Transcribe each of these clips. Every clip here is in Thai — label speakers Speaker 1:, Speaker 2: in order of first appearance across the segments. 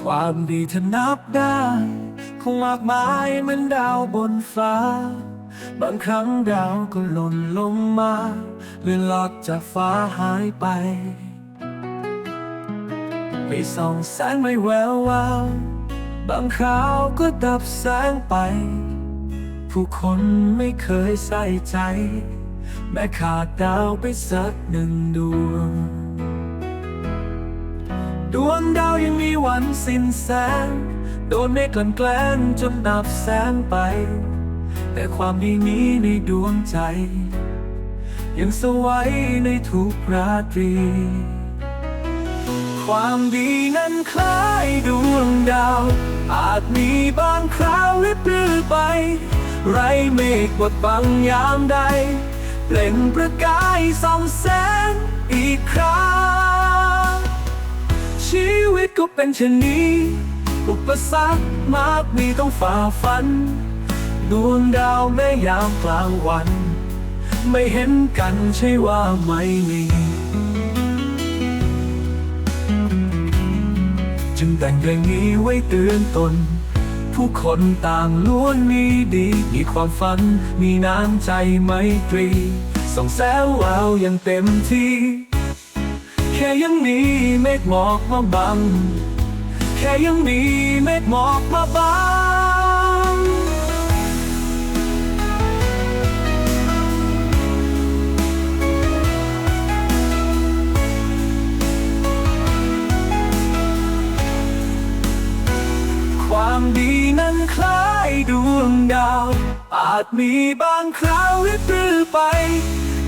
Speaker 1: ความดีถ้านับได้คงมากมายเหมือนดาวบนฟ้า บางครั้งดาวก็หล่นลงมาเลื่อนลอดจากฟ้าหายไปไปส่องแสงไม่แวววาวบางคราวก็ดับแสงไป ผู้คนไม่เคยใส่ใจ แม้ขาดดาวไปสักหนึ่งดวง ดวงดาวยังมีวันสิ้นแสง โดนเมฆกลั่นแกล้งจนดับแสงไป แต่ความดีนี้ในดวงใจ ยังสวัยในทุกราตรี ความดีนั้นคล้ายดวงดาว อาจมีบางคราวลิบลือไป ไรเมฆบดบังยามใด เปล่งประกายส่องแสงอีกครั้ง ชีวิตก็เป็นเช่นนี้ อุปสรรคมากมีต้องฝ่าฟัน ดวงดาวแม้ยามกลางวัน ไม่เห็นกันใช่ว่าไม่มีจึงแต่งเพลงนี้ไว้เตือนตน ผู้คนต่างล้วนมีดี มีความฝัน มีน้ำใจไมตรี ส่องแสววาวอย่างเต็มที่ แค่ยังมีเมฆหมอกมาบัง แค่ยังมีเมฆหมอกมาบัง ความดีนั้นคล้ายดวงดาว อาจมีบางคราวลิบลือไป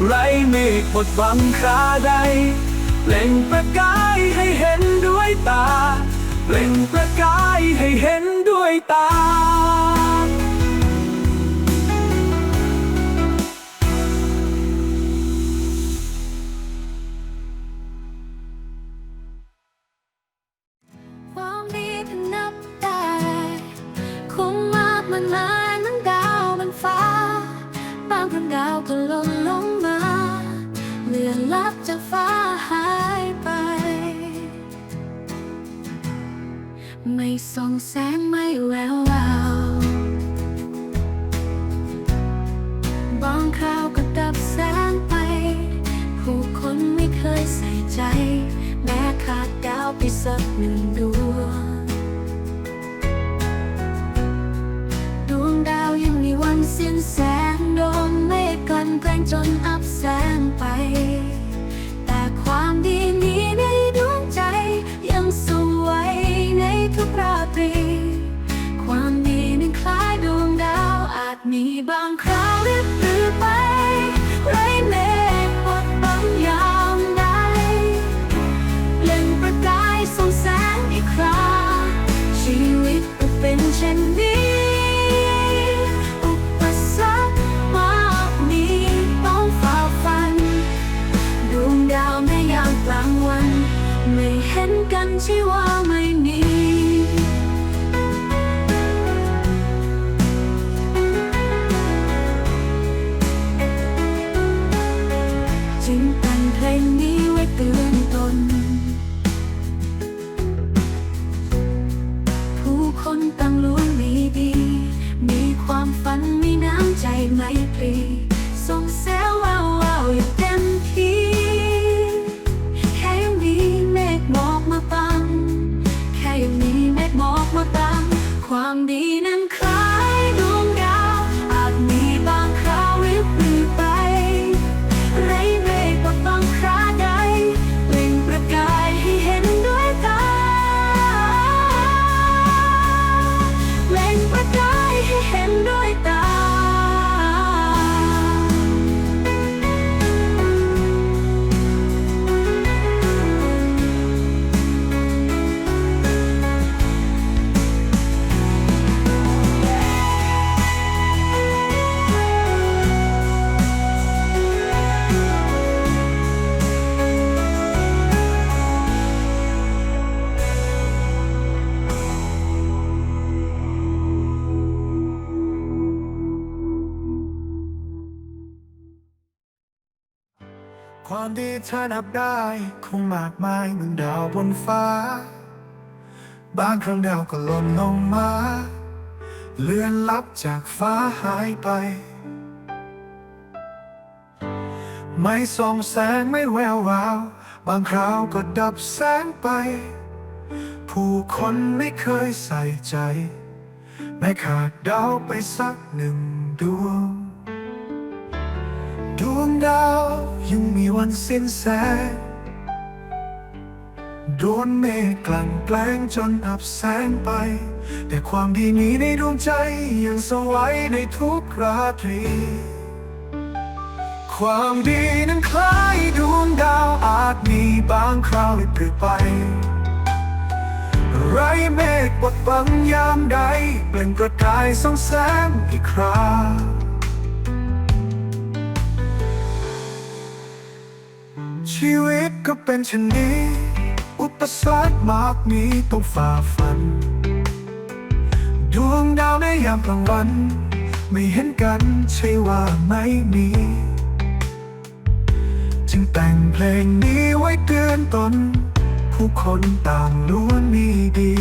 Speaker 1: ไรเมฆบดบังคาใด เปล่งประกายให้เห็นด้วยตาเปล่งประกายให้เห็นด้วยตา
Speaker 2: ไม่ส่องแสงไม่แวววาวบางคราวก็ดับแสงไป ผู้คนไม่เคยใส่ใจ แม้ขาดดาวไปสักหนึ่งดวงดวงดาวยังมีวันสิ้นแสงโดนเมฆกลั่นแกล้งจนอับแสงไป มีบางคราวริบหรือไป ไรเมฆบดบังยามใดเล่งประกายส่องแสงอีกคราชีวิตก็เป็นเช่นนี้ อุปสรรคมากมีต้องฝ่าฟัน ดวงดาวแม้ยามกลางวัน ไม่เห็นกันใช่ว่า ไความดี
Speaker 1: ถ้านับได้ คงมากมายเหมือนดาวบนฟ้า บางครั้งดาวก็หล่นลงมา เลือนลับจากฟ้าหายไป ไม่ส่องแสงไม่แวววาว บางคราวก็ดับแสงไป ผู้คนไม่เคยใส่ใจไม่ขาดดาวไปสักหนึ่งดวง ดวงดาว วันสิ้นแสงโดนเมฆกลั่นแกล้งจนอับแสงไป แต่ความดีนี้ในดวงใจยังสวัยในทุกราตรี ความดีนั้นคล้ายดวงดาวอาจมีบางคราวเลยเปลี่ยไป ไรเมฆบดบังยามใดเปล่งประกายส่องแสงอีกครา ชีวิตก็เป็นเช่นนี้ อุปสรรคมากมีต้องฝ่าฟัน ดวงดาวในยามกลางวัน ไม่เห็นกันใช่ว่าไม่มี จึงแต่งเพลงนี้ไว้เตือนตน ผู้คนต่างล้วนมีดี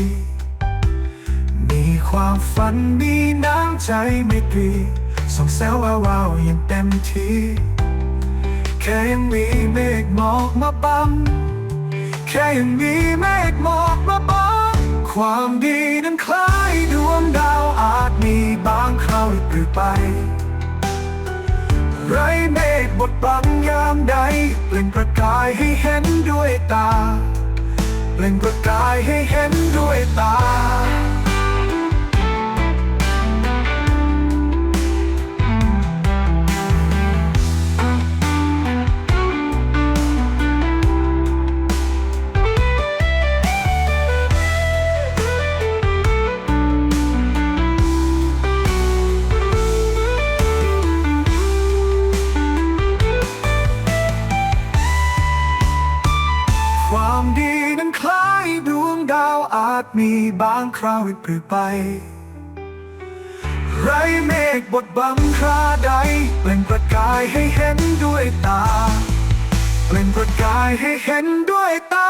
Speaker 1: มีความฝันมีน้ำใจไม่ตรีส่องแซววาวๆอย่างเต็มที่ ค่ยังมีเมฆหมอกมาบังแค่ยังมีเมฆหมอกมาบังความดีนั้นคล้ายดวงดาวอาจมีบางคราวหรือไป ไรเมฆบดบังยามใดเปล่งประกายให้เห็นด้วยตา เปล่งประกายให้เห็นด้วยตา บางคราววิปริไป ไรเมฆบดบังคราใด เปล่งประกายให้เห็นด้วยตา เปล่งประกายให้เห็นด้วยตา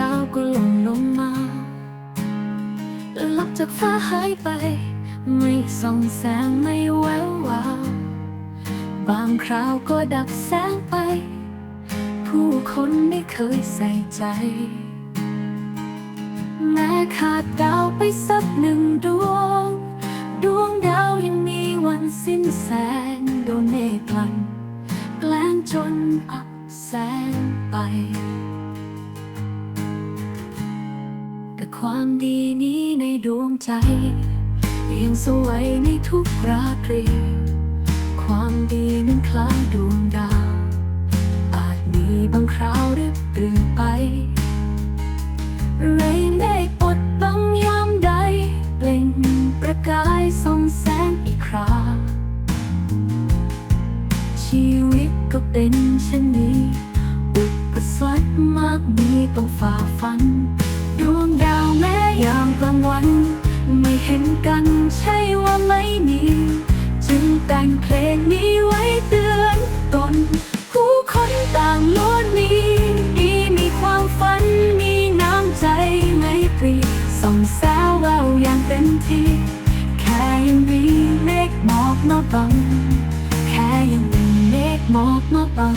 Speaker 2: ดาวก็หล่นลงมาลับจากฟ้าหายไป ไม่ส่องแสงไม่แวววาวบางคราวก็ดับแสงไป ผู้คนไม่เคยใส่ใจ แม้ขาดดาวไปสักหนึ่งดวง ดวงดาวยังมีวันสิ้นแสงโดนเมฆกลั่นแกล้งจนอับแสงไป ความดีนี้ในดวงใจยังสวยในทุกราตรี ความดีนั้นคล้ายดวงดาว อาจมีบางคราวหรือเปลี่ยนไปไรเมฆปดบังยามใด เปล่งประกายส่องแสงอีกคราชีวิตก็เป็นเช่นนี้ อุปสรรคมากมีต้องฝ่าฟัน วัน ไม่เห็นกันใช่ว่าไม่มีจึงแต่งเพลงนี้ไว้เตือนตน ผู้คนต่างล้วนมีดีมีความฝันมีน้ำใจไม่ปรีส่องแสวแววอย่างเต็มที่แค่ยังมีเมฆหมอกมาบังแค่ยังมีเมฆหมอกมาบัง